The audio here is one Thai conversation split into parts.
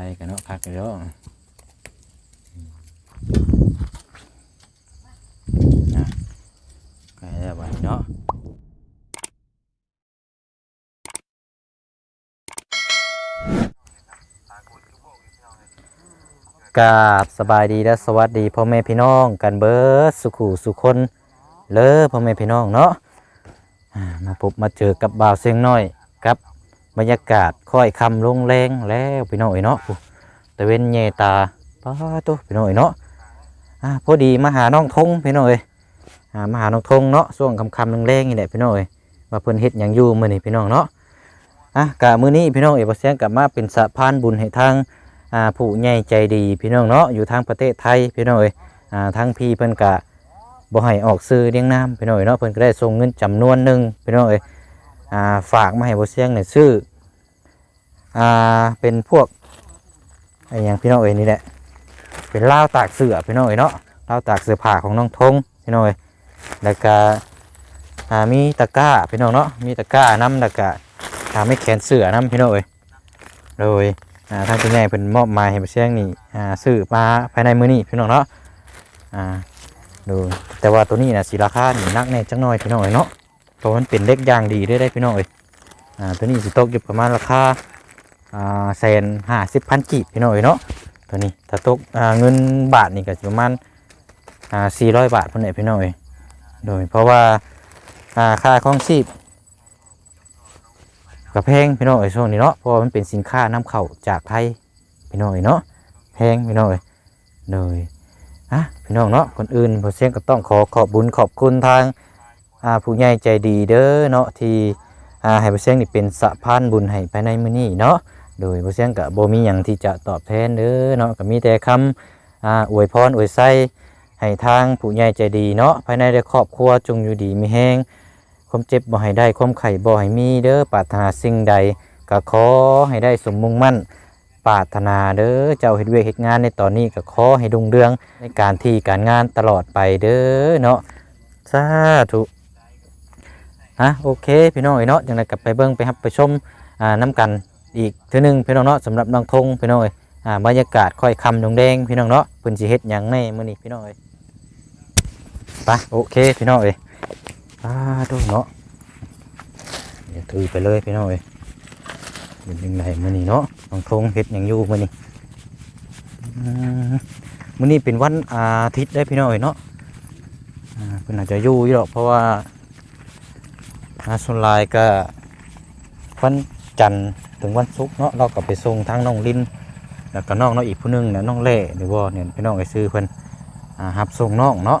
ไปกันเนาะคักกันเนาะนะไปแล้วบัดนี้เนาะกราบสบายดีและสวัสดีพ่อแม่พี่น้องกันเบิดสุขูสุคนเลอพ่อแม่พี่น้องเนาะมาพบมาเจอกับบ่าวเสียงน้อย บรรยากาศค่อยคำลงแรงแล้วพี่น้องเอ้ยเนาะผู้ตะเว้นเยตาป้าตัวพี่น้องเอ้ยเนาะอ่าพอดีมาหาน้องทงพี่น้องเอ้ยอ่ามาหาน้องทงเนาะช่วงคำคำแรงๆนี่แหละพี่น้องเอ้ยว่าเพิ่นเฮ็ดหยังอยู่มื้อนี้พี่น้องเนาะอะกะมื้อนี้พี่น้องเอ้ยบ่เสียงกลับมาเป็นสะพานบุญให้ทางอ่าผู้ใหญ่ใจดีพี่น้องเนาะอยู่ทางประเทศไทยพี่น้องเอ้ยอ่าทางพี่เพิ่นกะบ่ให้ออกซื้อเลี้ยงน้ำพี่น้องเอ้ยเนาะเพิ่นก็ได้ส่งเงินจำนวนหนึ่งพี่น้องเอ้ยอ่าฝากมาให้บ่เสียงเนี่ยซื้อ อ่าเป็นพวกไอ้หยังพี่น้องเอ้ยนี่แหละเป็นลาวตากเสือพี่น้องเอ้ยเนาะลาวตากเสือผ้าของน้องทงพี่น้องเอ้ยแล้วก็อ่ามีตะกร้าพี่น้องเนาะมีตะกร้าน้ำแล้วก็อ่าไม่แขนเสือน้ำพี่น้องเอ้ยโดยอ่าทางคุณใหญ่เป็นมอบหมายให้ไปเชียงนี่อ่าซื้อมาภายในมื้อนี้พี่น้องเนาะอ่าดูแต่ว่าตัวนี้นะสีราคานี่นักแน่จังน้อยพี่น้องเอ้ยเนาะเพราะมันเป็นเล็กอย่างดีเด้ได้พี่น้องเอ้ยอ่าตัวนี้สิตกอยู่ประมาณราคา แสนห้าสิบพันกีบพี่น้อยเนาะตัวนี้ถ้าตกเงินบาทนี่ก็ประมาณอ่าสี่ร้อยบาทพุ่นเอ้ยพี่น้อยโดยเพราะว่าอ่าค่าครองชีพก็แพงพี่น้อยช่วงนี้เนาะเพราะว่ามันเป็นสินค้านำเข้าจากไทยพี่น้อยเนาะแพงพี่น้อยเลยอะพี่น้องเนาะคนอื่นผมเสียงก็ต้องขอขอบบุญขอบคุณทางผู้ใหญ่ใจดีเด้อเนาะที่ให้ผมเสียงนี่เป็นสะพานบุญให้ภายในมื้อนี้เนาะ โดยผมเสียงก็บ่มีหยังที่จะตอบแทนเด้อเนาะก็มีแต่คำอ่าอวยพรอวยไสให้ทางผู้ใหญ่ใจดีเนาะภายในครอบครัวจงอยู่ดีมีแฮงความเจ็บบ่ให้ได้ความไข่บ่ให้มีเด้อปรารถนาสิ่งใดก็ขอให้ได้สมมุ่งมั่นปรารถนาเด้อเจ้าเฮ็ดเวยกเฮ็ดงานในตอนนี้ก็ขอให้รุ่งเรืองในการที่การงานตลอดไปเด้อเนาะสาธุฮะโอเค พี่น้องเอ้เนาะจังไดกลับไปเบิ่งไปรับไปชมอ่านํกัน อีกเทื่อหนึงพี่น้องเนาะสำหรับน้องทงพี่น้องเอ้ยอ่าบรรยากาศค่อยคำดงแดงพี่น้องเนาะเพิ่นสิเฮ็ดหยังแน่มื้อนี้พี่น้องเอ้ยไปโอเคพี่น้องเอ้ยอ่าดูเนาะเดี๋ยวถือไปเลยพี่น้องเอ้ยเป็นยังไงมื้อนี้เนาะน้องทงเฮ็ดหยังอยู่มื้อนี้มื้อนี้เป็นวันอาทิตย์ได้พี่น้องเอ้ยเนาะอ่าเพิ่นอาจจะอยู่อยู่ดอกเพราะว่าอาส่วนลายก็วัน จันทร์ถึงวันศุกร์เนาะเราก็ไปส่งทางน้องลินแล้วก็น้องเนาะอีกผู้หนึงนะน้องเล่หรือว่าเนี่ยพี่น้องไอ้ซื้อเพิ่นอ่ารับส่งน้องเนาะ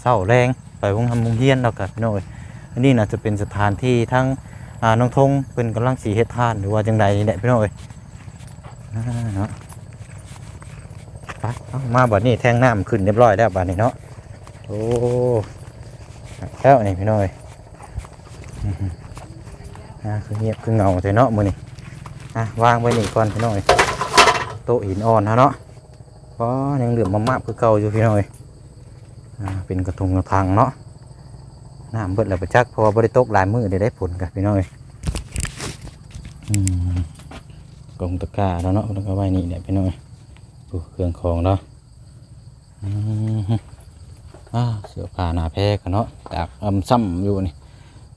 เศร้าแรงไปวงทำวงเฮียนแล้วกันพี่น้องอันนี้น่าจะเป็นสถานที่ทั้งอ่าน้องทงเป็นกำลังสีเฮ็ดทานหรือว่าจังใดนี่แหละพี่น้องเอ้ยเนาะไปมาบัดนี้แทงน้ำขึ้นเรียบร้อยแล้วบัดนี้เนาะโอ้แล้วนี่พี่น้องเอ้ย อ่าคือเงียบคือเงาแต่เนาะมื้อนี้อะวางไว้นี่ก่อนพี่น้อยโต๊ะหินอ่อนฮะเนาะก็ยังเหลือมามากคือเก่าอยู่พี่น้อยอ่าเป็นกระทงกระทังเนาะน้ำเบิดแล้วประจักพราะว่าบริตกหลายมือได้ได้ผลกันพี่น้อยอืมกองตะกร้าแล้วเนาะแล้วก็ไว้นี่เนี่ยพี่น้อยดูเครื่องของเนาะอืมอ่าเสื้อผ้าหนาแพรกันเนาะตากอำซ้ำอยู่นี่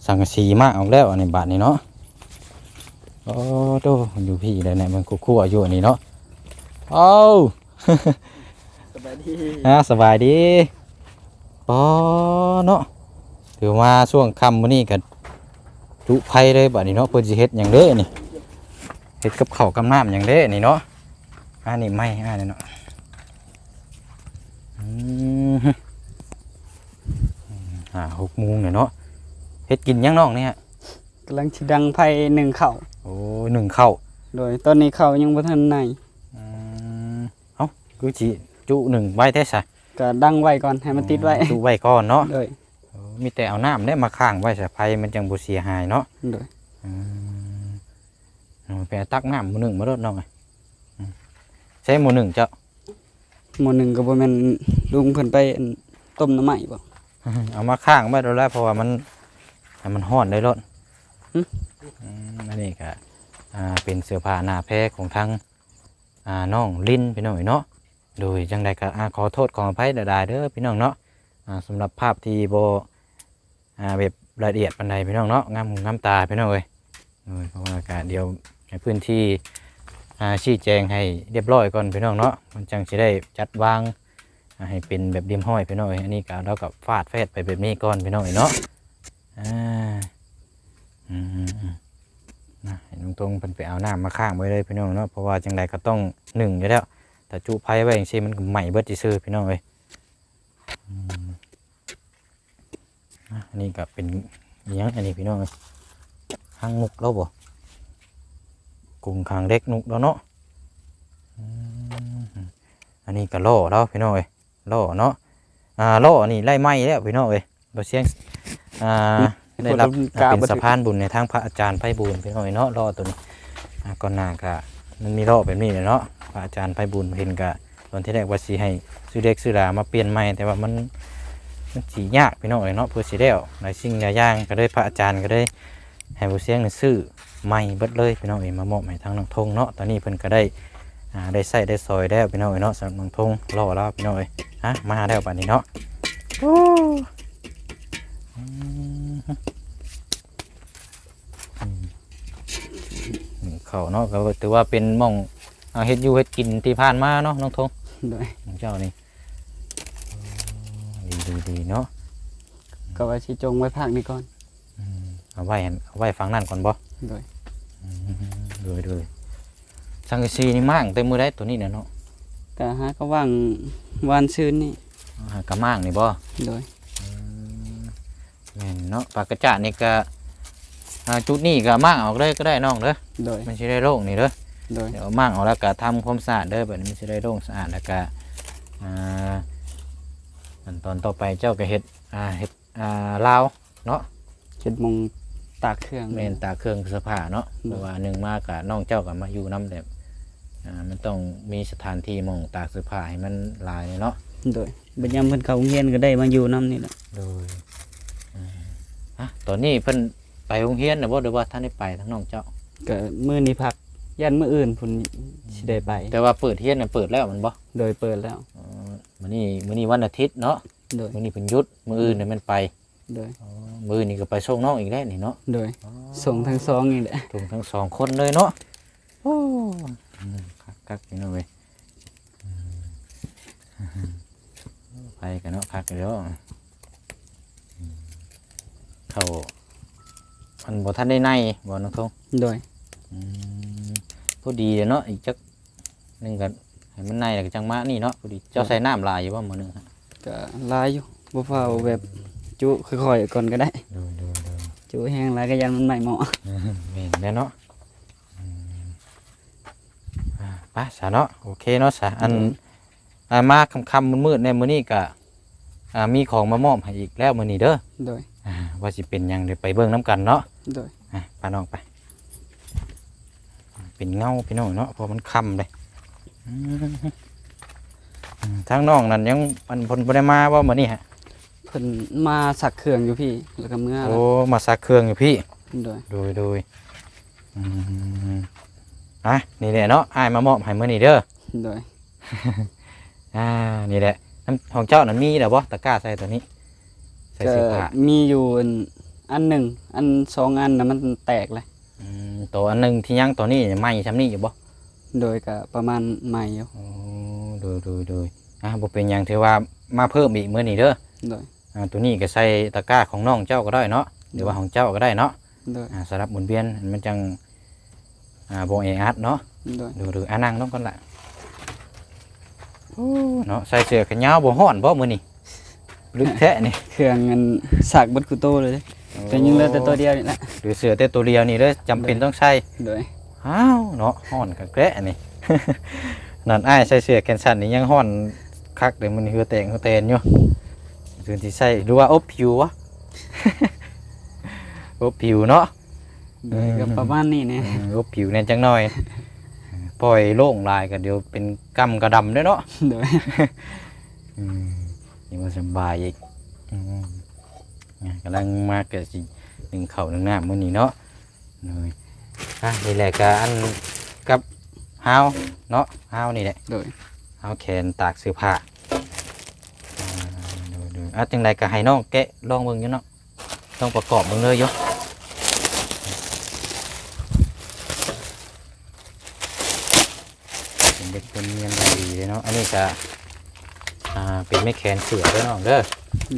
สังกะสีมากเอาแล้วอันนี้บาทนี่เนาะโอ้โตอยู่พี่เลยเนี่ยมันคู่ๆอยู่อันนี้เนาะเอ้าสบายดีอ่าสบายดีปอเนาะถือว่าช่วงค่ำมื้อนี้ก็จุไผเลยบัดนี้เนาะเพิ่นสิเฮ็ดหยังเด้อนี่เฮ็ดกับข้าวกับน้ำหยังเด้อนี่เนาะอันนี้ไม่อันนี้เนาะอืมฮึอ่าหกโมงเนี่ยเนาะ เฮ็ดกินหยังน้องเนี่ยกำลังชิดังไพ่หนึ่งเข่าโอ้ยหนึ่งข้าวโดยตอนนี้เข่ายังบ่ทันในอืมเอ้าคือสิจุหนึ่งไว้แท้ซะก็ดังไว้ก่อนให้มันติดไว้จุไว้ก่อนเนาะโดยโอ้มีแต่เอาน้ำเนี่ยมาข้างไว้สะไพมันจังบุเสียหายเนาะโดยอืมเอาไปเอาตักน้ำหมูหนึ่งมาลดน้องไงอืมใช้หมูหนึ่งเจ้า หมู่หนึ่งก็บ่แม่นลุงเพิ่นไปอั่นต้มน้ำใหม่บ่ เอามาข้างไว้แล้วแหละเพราะว่ามัน ให้มันห้อนได้รถหึอืมอันนี้ก็อ่าเป็นเสื้อผ้าหน้าแพรของทางอ่าน้องลินพี่น้องเนาะโดยจังใดก็อ่าขอโทษขออภัยหลายๆเด้อพี่น้องเนาะอ่าสำหรับภาพที่บ่อ่าแบบละเอียดปานใดพี่น้องเนาะงามหูงามตาพี่น้องเอ้ยโดยเพราะว่าก็เดี๋ยวให้พื้นที่อ่าชี้แจงให้เรียบร้อยก่อนพี่น้องเนาะมันจังสิได้จัดวางอ่าให้เป็นแบบเรียมห้อยพี่น้องเอ้ยอันนี้ก็เราก็ฟาดแฟดไปแบบนี้ก่อนพี่น้องเอ้ยเนาะ อ่าอืมนะเห็นตรงๆเพิ่นไปเอาน้ำมาข้างไว้เลยพี่น้องเนาะเพราะว่าจังใดก็ต้องหนึ่งอยู่แล้วแต่จุไผ่ไว้อย่างเช่นมันก็ใหม่เบิดซื่อพี่น้องเอ้ยอืมนะอันนี้ก็เป็นยังอันนี้พี่น้องเอ้ยหางนุกแล้วบ่กุ้งคางเล็กนุกแล้วเนาะอืมอันนี้ก็ล่อแล้วพี่น้องเอ้ยล่อเนาะอ่าล่ออันนี้ไล่ไหม้แล้วพี่น้องเอ้ยเราเสียง อ่าได้รับกล้าเป็นบ่สะถึงพานบุญในทางพระอาจารย์ไพบูลย์พี่น้องเนาะรอตัวนี้อ่าก่อนหน้าก็มันมีรอแบบนี้เลยเนาะพระอาจารย์ไพบูลย์เห็นกะตอนที่แรกว่าสิให้ซื้อเด็กซื้อหลามาเปลี่ยนใหม่แต่ว่ามันมันสียากพี่น้องเนาะเพื่อสิได้หลายสิ่งหลายอย่างก็ได้พระอาจารย์ก็ได้ให้ผู้เสียงนี่ซื้อใหม่เบิดเลยพี่น้องเอ๋ยมามอบให้ทางน้องทงเนาะตอนนี้เพิ่นก็ได้อ่าได้ใส่ได้ซอยแล้วพี่น้องเอ๋ยเนาะสำหรับน้องทงรอแล้วพี่น้องเอ๋ยฮะมาแล้วบัดนี้เนาะโอ้อืมหนึ่ง เขาเนาะก็ถือว่าเป็นหม่องเอาเฮ็ดอยู่เฮ็ดกินที่ผ่านมาเนาะน้องทงโดยของเจ้านี่ดีดีดีเนาะก็ว่าสิจงไว้ภาคนี้ก่อนอืมเอาไว้หั่นเอาไว้ฟังนั่นก่อนบ่โดยอืมโดยโดยสังกะสีนี่มั่งเต็มมือได้ตัวนี้เนี่ยเนาะก็หาก็ว่างวานซื่นนี่หากระมั่งนี่บ่โดยอืม แม่นเนาะปากกระจาดนี่ก็อ่าจุดนี้ก็มั่งออกเลยก็ได้น้องเด้อโดย มันสิได้โล่งนี่เด้อโดย เดี๋ยวมั่งเอาแล้วก็ทำความสะอาดเด้อแบบนี้มันจะได้โล่งสะอาดแล้วก็อ่าขั้นตอนต่อไปเจ้าก็เฮ็ดอ่าเฮ็ดอ่าลาวเฮ็ดมงตากเครื่องเมนตากเครื่องเสื้อผ้าเนาะเพราะว่าหนึ่งมากกับน้องเจ้ากับมาอยู่น้ำแบบอ่ามันต้องมีสถานที่หมองตากเสื้อผ้าให้มันหลายเนาะโดยบัดยามเพิ่นเข้าโรงเรียนก็ได้มาอยู่นํนี่แหละโดยอ่า อะตอนนี้เพิ่นไปโรงเรียนนะบ่หรือว่าท่านได้ไปทั้งน้องเจ้า ก็มื้อนี้พักยันมื้ออื่นพุ่นสิได้ไป แต่ว่าเปิดเรียนน่ะเปิดแล้วแมันบ่โดยเปิดแล้ว อ๋อมื้อนี้มื้อนี้วันอาทิตย์เนาะโดยมื้อนี้เพิ่นหยุดมื้ออื่นน่ะมันไปโดยอ๋อมือนี่ก็ไปส่งน้องอีกแล้วนี่เนาะโดยส่งทั้งสองนี่แหละส่งทั้งสองคนเลยเนาะโอ้อืมคักคักนี่เนาะเว้ยอืมไปกันเนาะคักกันเนาะอืม เขามันบ่ทันได้ในบ่น้องทงโดยอืมพอดีเนาะอีกจักหนึงกันให้มันในแล้วก็จังมานี่เนาะพอดีเจ้าใส่น้ำลายอยู่บ่มื้อหนึงฮะก็หลายอยู่บ่ฟ้าวแบบจุค่อยๆก่อนก็ได้ ดูดูดูจุแห้งหลายก็ยันมันใหม่เหมาะเห็นแล้วเนาะอืมอ่าไปสาเนาะโอเคเนาะสาอัน อ่ามาคำคำๆมืดๆในมื้อนี้ก็อ่ามีของมามอบให้อีกแล้วมื้อนี้เด้อโดย อ่าว่าสิเป็นหยังเดี๋ยวไปเบิ่งน้ำกันเนาะโดยอะพาน้องไป เป็นเงาพี่น้องเนาะเพราะมันค่ำเลยอืมอืมทางน้องนั่นยังมันเพนบ่ได้มาว่ามื้อนี้ฮะเพิ่นมาสักเครื่องอยู่พี่ แล้วก็เมื่อโอ้มาซักเครื่องอยู่พี่ โดยโดยโดยอืมอะนี่แหละเนาะอ้ายมามอบให้มื้อนี้เด้อ โดย อ่า นี่แหละน้ำของเจ้านั้นมีแล้วบ่ตะกร้าใส่ตัวนี้ ใส่ก็เสื้อผ้ามีอยู่อันอันหนึ่งอันสองอันนะมันแตกเลย อืมตัวอันหนึงที่ยังตัวนี้ไหม่ซ้ำนี้อยู่บ่ โดยก็ประมาณใหม่อยู่โอ้ดูดูดูอะบ่เป็นหยังถือว่ามาเพิ่มอีกมื้อนี้เด้อโดยอ่าตัวนี้ก็ใส่ตะกร้าของน้องเจ้าก็ได้เนาะหรือว่าของเจ้าก็ได้เนาะโดยอ่าสำหรับหมุนเวียนมันจังอ่าบ่เออัดเนาะโดยดูดูอ่านั่งลงก่อนละโอ้เนาะใส่เสื้อแขนยาวบ่ฮ้อนบ่มื้อนี้ ลึกแท้นี่เครื่องเงินสักเบัดกุโตเลยแต่ยังเหลือแต่ตัวเดียวนี่แหละหรือเสือแต่ตัวเดียวนี่เลยจำเป็นต้องใส่โดยอ้าวเนาะห้อนกับแกะนี่ นั่นอ้ายใส่เสื้อแขนสั้นนี่ยังห้อนคักเดี๋ยวมันเหือแตงเหือแตนอยู่ส่วนที่ใส่หรือว่าอบผิววะ อบผิวเนาะ โดยก็ประมาณนี้เนี่ยเอออบผิวเนี่ยจังหน่อย ปล่อยโล่งลายก็เดี๋ยวเป็นกำกระดำด้วยเนาะโดย อืม นี่มันสบายอีกอืมอะกำลังมาเกิดสิหนึ่งเข่าวหนึ่งหน้ามื้อนี้เนาะเลยอะนี่แหละก็อันกับฮาวเนาะฮาวนี่แหละ โดยฮาวแขนตากเสื้อผ้าอ่าดูดูอะจังไดก็ให้น้องแกะลองเบิ่งอยู่เนาะต้องประกอบเบิ่งเลยอยู่เป็นเด็กเป็นเมียนดีเลยเนาะ อันนี้ก็ อ่าเป็นไม่แขนเสือเด้อน้องเด้อ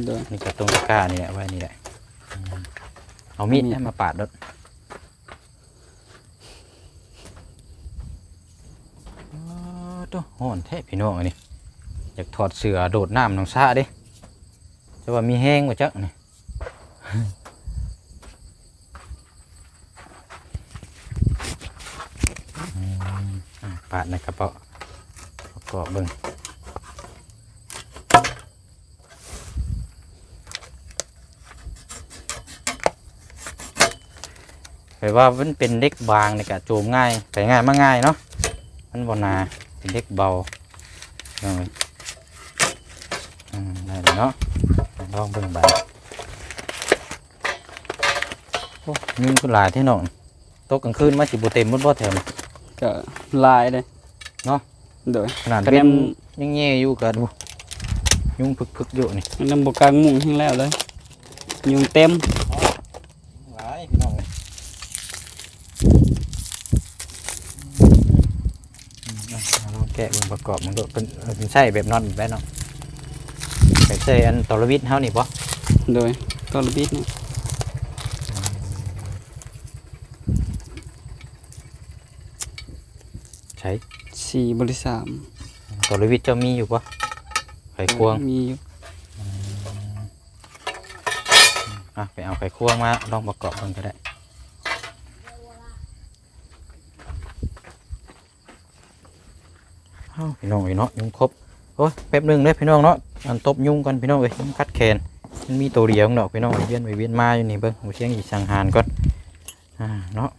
โดยนี่ก็ตรงตะกร้านี่แหละไว้นี่แหละอืมเอามีดมีดให้มาปาดรถอ๋อตัวโหอนแท้พี่น้องอันนี้อยากถอดเสือโดดน้ำน้องซาดิจะว่ามีแห้งกว่าจักนี่ อืมอะปาดในกระเป๋าประกอบเบิ่ง แปลว่ามันเป็นเล็กบางในกะโจมง่ายใส่ง่ายมาง่ายเนาะมันบนาเป็นเล็กเบาเอาไว้อืมได้เลยเนาะลองเบิ่งบาดโอ้ยุ่งก็หลายที่น้องตกกลางคืนมาสิบเต็มหมดบ่แถวนี้ก็ลายเลยเนาะโดยขนาดเตรีเป็ยนมยังแง่อยู่กะดูยุ่งพึกๆอยู่นี่นำบกลางมุงให้แล้วเลยยุงเต็ม หลายพี่น้องเลยอืมอะเอาลองแกะเบิ่งประกอบมันก็เป็นเป็นใช่แบบนอนแบบเนาะไปใส่อันตอรวิทเฮานี่บ่โดยตอลบิดเนี่ยใช้สี่บริสามตอรวิทเจ้ามีอยู่บ่ไข่ควงมีอยู่อะไปเอาไข่ควงมาลองประกอบกันก็ได้เอ้า พี่น้องไอ้เนาะยุงครบโอ้ยแป๊บหนึงเลยพี่น้องเนาะอันตบยุงกันพี่น้องเอ้ยยุงกัดแขนมันมีตัวเดียวเนาะพี่น้องไปเวียนไปเวียนมาอยู่นี่เบิ่งหูเสียงอีสังหารก่อนอ่าเนาะ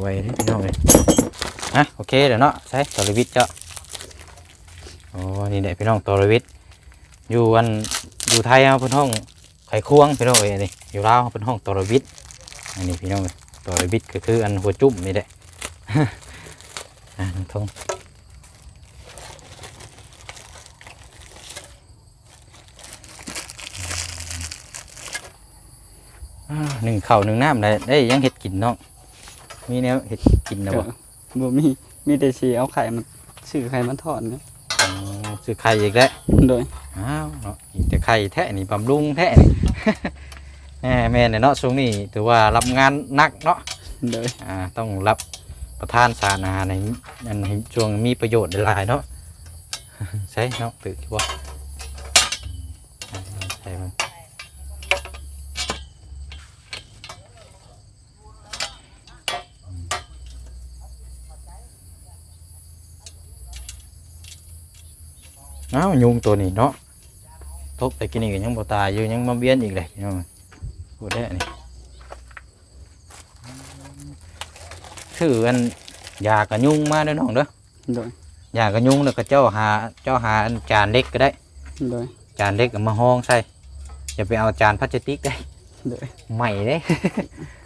ไว้เด้อพี่น้องเอ้ยอะโอเคเดี๋ยวเนาะใช้ตอรวิทเจ้าโอ้นี่แหละพี่น้องตอรวิทอยู่อันอยู่ไทยเอาเพิ่นห้องไข่ควงพี่น้องเอ้ยนี่อยู่ลาวเป็นห้องตอรวิทอันนี้พี่น้องเอ้ยตอรวิทก็คืออันหัวจุ่มนี่แหละอ่าน้องทง หนึ่งเข่าวหนึ่งน้ำได้ได้ยังเห็ดกินน้องมีแนวเห็ดกินนะก็บ่บ่มีมีแต่สีเอาไข่มันซื้อไข่มันทอดเนี่ยอ๋อซื้อไข่อีกแล้วโดยอ้าวเนาะอีกแต่ไข่แท้นี่บำรุงแท้นี่แหม่แม่เนี่ยเนาะช่วงนี้ถือว่ารับงานหนักเนาะโดยอ่าต้องรับประทานสารอาหารในอันให้ช่วงมีประโยชน์หลายๆเนาะใช่เนาะตึกว่าใช่มั้ง อ้าวยุงตัวนี้เนาะทบแต่กินนี่ก็ยังบ่ตายอยู่ยังมาเบี้ยนอีกเลยเนาะพูดได้อันนี่ชื่ออันยากระยุงมาเด้อน้องเด้อโดยยากระยุงแล้วก็เจ้าหาเจ้าหาอันจานเล็กก็ได้ โดยจานเล็กก็มาห้องใส่อย่าไปเอาจานพลาสติกได้โดยใหม่เด้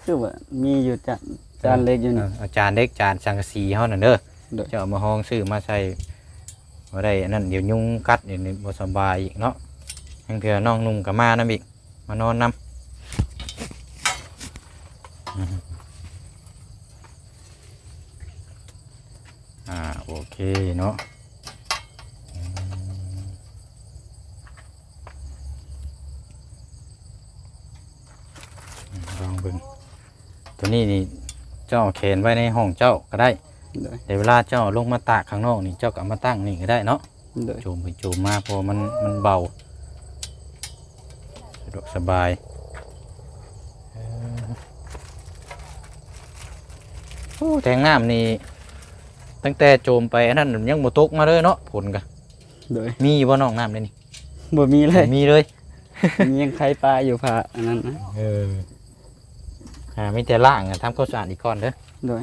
คือว่ามีอยู่จานจานเล็กอยู่เอนี่อเอาจานเล็กจานสังกะสีเฮานั่นเด้อโดยเจ้าเอามาห้องซื้อมาใส่ บ่ได้อันนั้นเดี๋ยวยุงกัดเดี๋ยวนี้บ่สบายอีกเนาะทั้งเถื่อน้องนุ่งก็มานํอีกมานอนนํอืมอ่าโอเคเนาะลองเบิ่งตัวนี้นี่เจ้าเขนไว้ในห้องเจ้าก็ได้ โดยแต่เวลาเจ้าลงมาตากข้างนอกนี่เจ้าก็เอามาตั้งนี่ก็ได้เนาะโดยโจมไปโจมมาเพอมันมันเบาสะดวกสบายเอ่อโอ้แทงน้ำนี่ตั้งแต่โจมไปอันนั้นยังบ่ตกมาเลยเนาะผลกะโดยมีบ่น้องน้ำเลยนี่บ่มีเลยมีเลย มียังไข่ปลาอยู่ผาอันนั้นนะเอออ่ามีแต่ล่างอะทำข้าวสารอีกก่อนเด้อโดย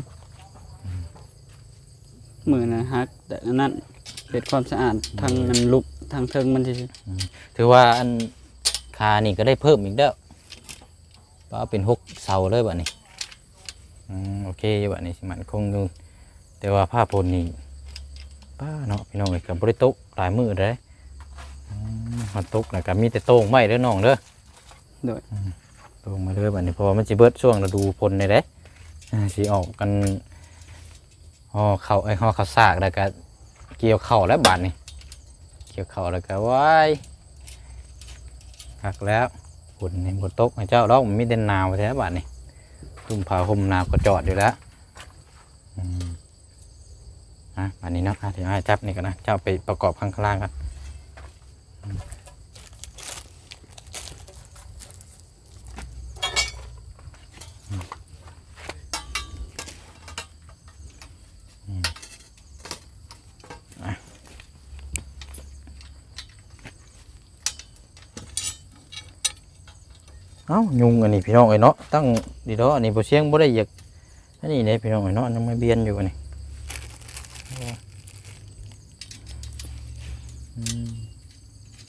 มือนะฮักแต่อันนั้นเฮ็ดความสะอาดทางมันลุกทางเทิงมันสิถือว่าอันคานี่ก็ได้เพิ่มอีกแล้วก็เป็นหกเสาเลยแบบนี้อืมโอเคอยู่แบบนี้สิมันคงอยู่แต่ว่าผ้าพลนี่ป้าเนาะพี่น้องเลยกับบริตกหลายมือเลยอืมมันตกแล้วก็มีแต่โต้งไม้เด้อน้องเด้อโดยอืมโต้งมาเด้อบัดนี้เพอมันสิเบิดช่วงฤดูพลเลยเด้อ่าสิออกกัน ห่อเข่าไอ้ห่อข้าวสากแล้วก็เกี่ยวเข่าแล้วบาดนี่เกี่ยวเข่าแล้วก็ว้ายหักแล้วฝนนี่บนตกให้เจ้าดอกมันมีแต่หนาวแท้บาดนี่ตุ้มผาห่มนาวก็จอดอยู่แล้วอะอันนี้เนาะอะเดี๋ยวให้จับนี่กันนะเจ้าไปประกอบข้างล่างกันอืมอืมอืมอะ เอ้ายุงอันนี้พี่น้องไอ้เนาะตั้งดีเนาะอันนี้บ่เสียงบ่ได้อยากอันนี้เนี่ยพี่น้องไอ้เนาะยังไม่เบียนอยู่อันนี้อืม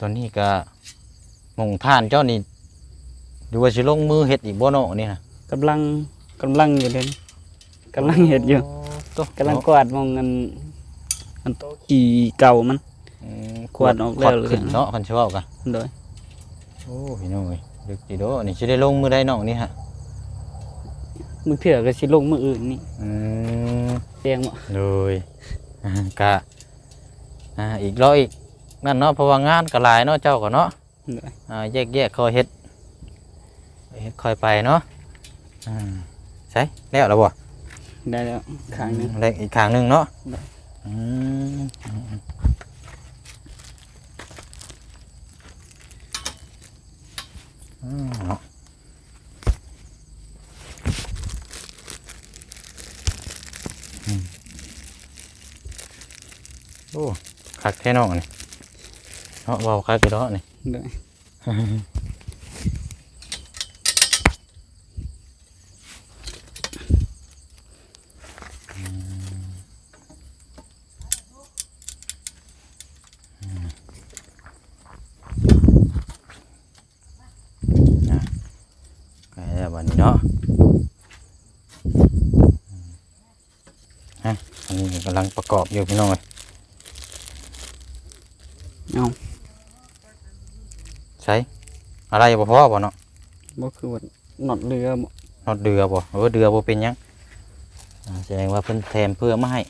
ตอนนี้ก็หมองท่านเจ้านี่ดูว่าสิลงมือเฮ็ดอีกบ่เนาะนี่นะกำลังกำลังอยู่เด่นกำลังเฮ็ดอยู่โตัวกำลังกวาดมองอันอันขี่เก่ามันกวาดออกแล้วขดขึ้นเนาะคันสิเว้ากันโดยโอ้พี่น้องเอ้ย ดึกดีโดนี่สิได้ลงมือได้น้องนี่ฮะมือเถื่อก็สิลงมืออื่นนี่อืมเตียงบ่เลยอ่ากะอ่าอีกร้อยอีกนั่นเนาะเพราะว่างานก็หลายเนาะเจ้าก็เนาะโดยอ่าแยกแยกคอยเฮ็ดเฮ็ดคอยไปเนาะอ่าใช่แล้วแล้วบ่ได้แล้วข้างหนึงเล็กอีกข้างหนึ่งเนาะได้อืมอืมอืมอืม เนาะโอ้คักแท้นอกนี่เนาะเบาคักกี่ดอกนี่ โดย ใกล้แล้ววันนี้เนาะอืมฮะอันนี้กำ ลังประกอบอยู่พี่น้องเลยเอาใช้อะไรบ่พอบ่เนาะบ่คือว่าหนอดเรือบ่นอดเดือบ่เออเดือบ่เป็นหยังอ่าแสดงว่าเพิ่นแถมเพื่อมาให้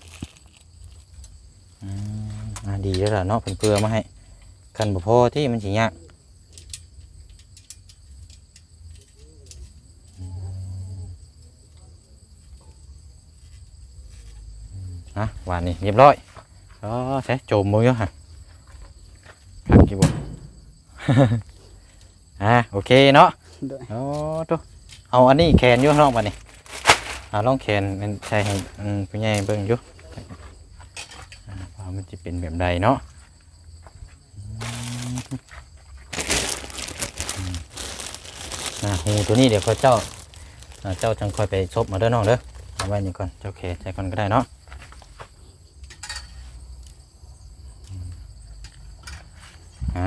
อืมอ่าดีแล้วล่ะเนาะเพิ่นเพื่อมาให้คันบ่พอที่มันสิยาก อะวานนี้เรียบร้อยอ๋อใช่โจมมืออยู่ฮะคักกี่บ่อ่าโอเคเนาะโดยโอ้ตัวเอาอันนี้แขนอยู่ข้างนอกมานี่เอาลองแขนมันใช่ให้อืมผู้ใหญ่เบิ่งอยู่อ่าว่ามันจะเป็นแบบใดเนาะอืมอ่าหูตัวนี้เดี๋ยวเขาเจ้าอ่าเจ้าจังคอยไปซบมาเด้อน้องเด้อเอาไว้นี่ก่อนเจ้าแขนใช้ก่อนก็ได้เนาะอืมอ่า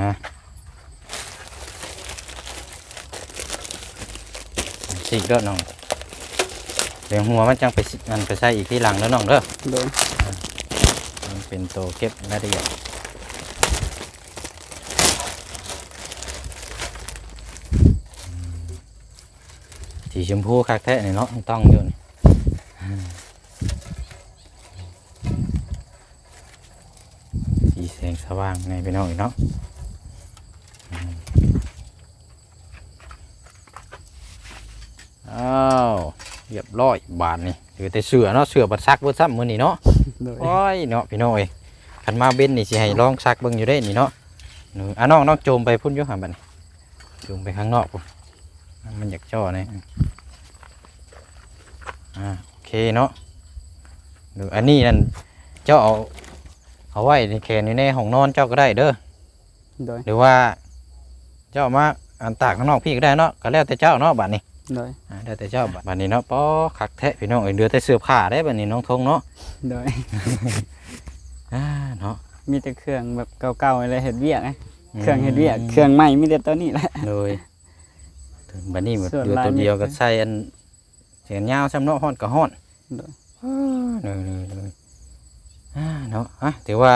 สิกเด้อน้องเดี๋ยวหัวมันจังไปสิมันไปใส่อีกที่หลังแล้วน้องเด้อโดยมันเป็นตัวเก็บรายละเอียดอืมสีชมพูคักแท้นี่เนาะต้องอยู่นี่อืมสีแสงสว่างในพี่น้องอีกเนาะอืมอ้าวเรียบร้อยบานนี่เหลือแต่เสือเนาะเสือบัดซักเบิดซ้ำมือนี่เนาะโดยโอ้ยเนาะพี่น้องเอ้ยขันมาเบ้นนี่สิให้ลองซักเบิ่งอยู่ได้นี่เนาะหนูอะน้องน้องโจมไปพุ่นอยู่หาบัดนี้โจมไปข้างนอกพุ่นมันอยากจ่อนี่อ่าโอเคเนาะหรืออันนี้นั่นเจ้าเอาเอาไว้ในแขนอยู่ในห้องนอนเจ้าก็ได้เด้อโดยหรือว่าเจ้ามาอันตากข้างนอกพี่ก็ได้เนาะก็แล้วแต่เจ้าเนาะบัดนี้ โดยอ่าแล้วแต่เจ้าบัดนี้เนาะป้อคักแท้พี่น้องเอ้ยเหลือแต่เสื้อผ้าได้บัดนี้น้องทงเนาะโดย อ่าเนาะ มีแต่เครื่องแบบเก่าๆอะไรเฮ็ดเวียกไงเครื่องเฮ็ดเวียกเครื่องใหม่มีแต่ตัวนี้แหละ เลยถึงบัดนี้หมดส่วนเดือลายตัวเดียวนี่ก็ใส่อันเสียงยาวซ้ำเนาะฮ้อนก็ฮ้อนโดยเลยเลยเลยนาะอะถือว่า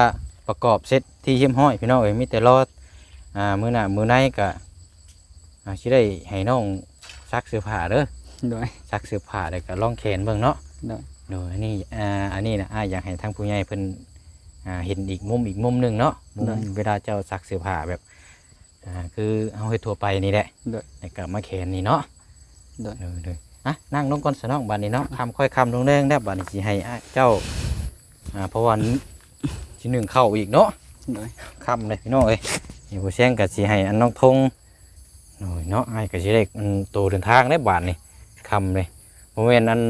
ประกอบเสร็จที่เยี่ยมห้อยพี่น้องเอ้ยมีแต่รอดอ่ามื้อหน้ามื้อในก็อ่าสิได้ให้น้อง ซักเสื้อผ้าเด้อโดย ซักเสื้อผ้าแล้วก็ลองแขนเบิ่งเนาะได้ โดยอันนี้อ่าอันนี้นะอ้ายอยากให้ทางผู้ใหญ่เพิ่นอ่าเห็นอีกมุมอีกมุมหนึงเนาะมุมเวลาเจ้าซักเสื้อผ้าแบบอ่าคือเอาให้ทั่วไปนี่แหละได้แล้วก็มาแขนนี่เนาะได้โดย โดยอะนั่งลงก่อนสนองบัดนี้เนาะคำค่อยคำลงเรื่องได้บัดนี้สิให้อ้ายเจ้าอ่าเพราะว่าสิหนึ่งเข้าอีกเนาะ โดยคำเลยพี่น้องเอ้ยนี่ผู้เชี่ยงกับสีให้อันน้องทง หน่อยเนาะไอ้ายกับสีเล็กมันโตเดินทางได้บาทนี่คำเลยผมเห็นอัน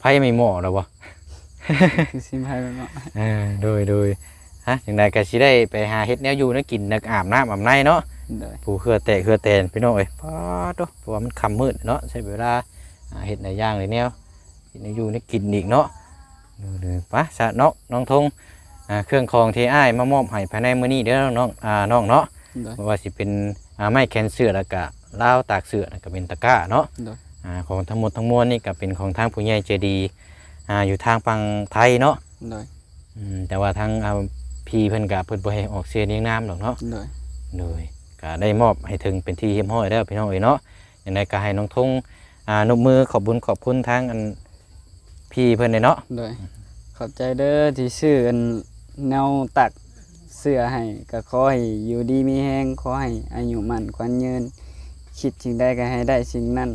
ไพ่ไม่เหมาะหรอวะคือสิพายไปเนาะอ่าโดยโดยฮะอย่างไรก็สิได้ไปหาเฮ็ดแนวอยู่แนวกินนักอาบน้ำอาบในเนาะโดยผู้เครือแตกเครือแตนพี่น้องเอ้ยป้าดเพราะว่ามันคำมืดเนาะใช้เวลาอ่าเฮ็ดในย่างเลยแนวเฮ็ดแนวอยู่แนวกินอีกเนาะโดยโดยไปสะเนาะน้องทงอ่าเครื่องคองที่อ้ายมามอบให้ภายในมื้อนี้เด้อน้องอ่าน้องเนาะโดยไม่ว่าสิเป็นอ่า ไม้แขวนเสื้อแล้วก็ลาวตากเสื้อแล้วก็เป็นตะกร้าเนาะโดย อ่าของทั้งหมดทั้งมวลนี่ก็เป็นของทางผู้ใหญ่ใจดีอ่าอยู่ทางฝั่งไทยเนาะโดยอืมแต่ว่าทางอ่าพี่เพิ่นก็เพิ่นบ่ให้ออกเสียเรียงนามหรอกเนาะ โดยโดยก็ได้มอบให้ถึงเป็นที่เฮียมห้อยแล้วพี่น้องเอ้ยเนาะอย่างไรก็ให้น้องทงอ่านบมือขอบบุญขอบคุณทางอันพี่เพิ่นเลยเนาะ โดยขอบใจเด้อที่ซื้ออันแนวตัก เสื้อให้ก็ขอให้อยู่ดีมีแฮงขอให้อายุมั่นขวัญยืน คิดสิ่งใดก็ให้ได้สิ่งนั้น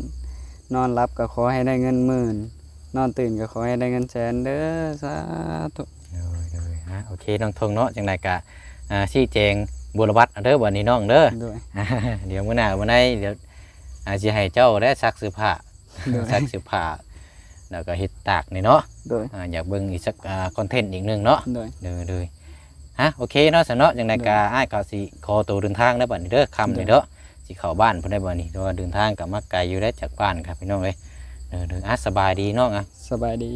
นอนรับก็ขอให้ได้เงินหมื่น นอนตื่นก็ขอให้ได้เงินแสนเด้อสาธุโดยโดยฮะโอเคน้องทงเนาะจังไรก็อ่าชี้แจงบุรวัตรเด้อวันนี้น้องเด้อโดยอ่าเดี๋ยวมื้อหน้ามื้อไหนเดี๋ยวอาจจะให้เจ้าได้ซักเสื้อผ้าโดยซักเสื้อผ้าแล้วก็เฮ็ดตากนี่เนาะโดยอ่าอยากเบิ่งอีกสักอ่าคอนเทนต์อีกหนึงเนาะโดยเด้อเด้อ ฮะโอเคเนาะสนเนาะจังไดก็อ้ายก็สิขอตัวเดินทางได้บัดนี้เด้อค่ำนี่เด้อสิเข้าบ้านเพิ่นได้บัดนี้เพราะว่าเดินทางก็มาไกลอยู่ได้จากบ้านครับพี่น้องเอ้ยเด้อเด้ออะสบายดีน้องอะสบายดี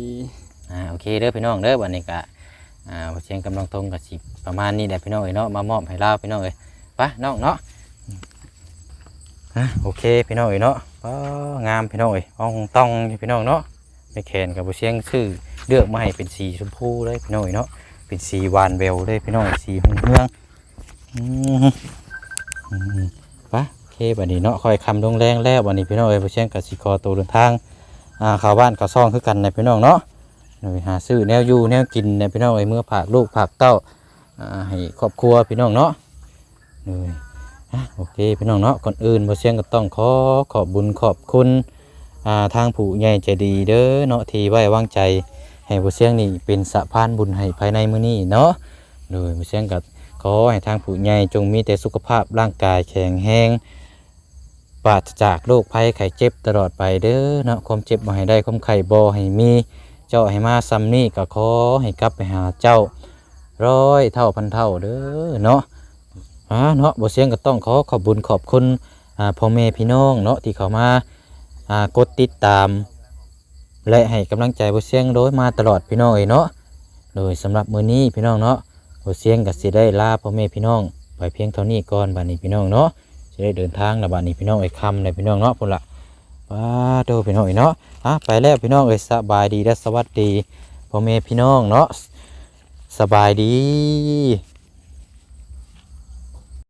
อ่าโอเคเด้อพี่น้องเด้อบัดนี้ก็อ่าบ่เชียงกำลังทงก็สิประมาณนี้แหละพี่น้องเอ้ยเนาะมามอบให้ลาวพี่น้องเอ้ยไปน้องเนาะฮะโอเคพี่น้องเอ้ยเนาะป้างามพี่น้องเอ้ยอ่องต้องพี่น้องเนาะไม่แขนกับบุเชียงชื่อเลือกมาให้เป็นสีชมพูเลยพี่น้องเอ้ยเนาะ เป็นสีหวานเวลเลยพี่น้องสีเมืองอือืมไปโอเคบัดนี้เนาะคอยคำลงแรงแล้วบัดนี้พี่น้องเอ้ยบุเชียงกับสีคอตัวเดินทางอ่าข้าบ้านข้าซ่องคือกันนะพี่น้องเนาะหน่อยหาซื้อแนวอยู่แนวกินนะพี่น้องเอ้ยเมื่อผากลูกผากเต้าอ่าให้ครอบครัวพี่น้องเนาะหน่อยโอเคพี่น้องเนาะก่อนอื่นบ่เสียงก็ต้องขอขอบบุญขอบคุณอ่าทางผู้ใหญ่ใจดีเด้อเนาะที่ไว้วางใจ ให้บ่เสียงนี่เป็นสะพานบุญให้ภายในมื้อนี้เนาะโดยบ่เสียงก็ขอให้ทางผู้ใหญ่จงมีแต่สุขภาพร่างกายแข็งแรงปราศจากโรคภัยไข้เจ็บตลอดไปเด้อเนาะความเจ็บบ่ให้ได้ความไข้บ่ให้มี เจ้าให้มาซ้ำนี้ก็ขอให้กลับไปหาเจ้าร้อยเท่าพันเท่าเด้อเนาะอ่าเนาะบ่เสียงก็ต้องขอขอบบุญขอบคุณอ่าพ่อแม่พี่น้องเนาะที่เขามาอ่ากดติดตาม และให้กำลังใจบ่เสียงโดยมาตลอดพี่น้องเอ้ยเนาะโดยสำหรับมื้อนี้พี่น้องเนาะบ่เสียงก็สิได้ลาพ่อแม่พี่น้อง ไปเพียงเท่านี้ก่อนบัดนี้พี่น้องเนาะสิได้เดินทางแล้วบัดนี้พี่น้องเอ้คำเลยพี่น้องเนาะพุ่นละว้าโตพี่น้องเอ้ยเนาะอะไปแล้วพี่น้องเอ้ยสบายดีและสวัสดีพ่อแม่พี่น้องเนาะสบายดี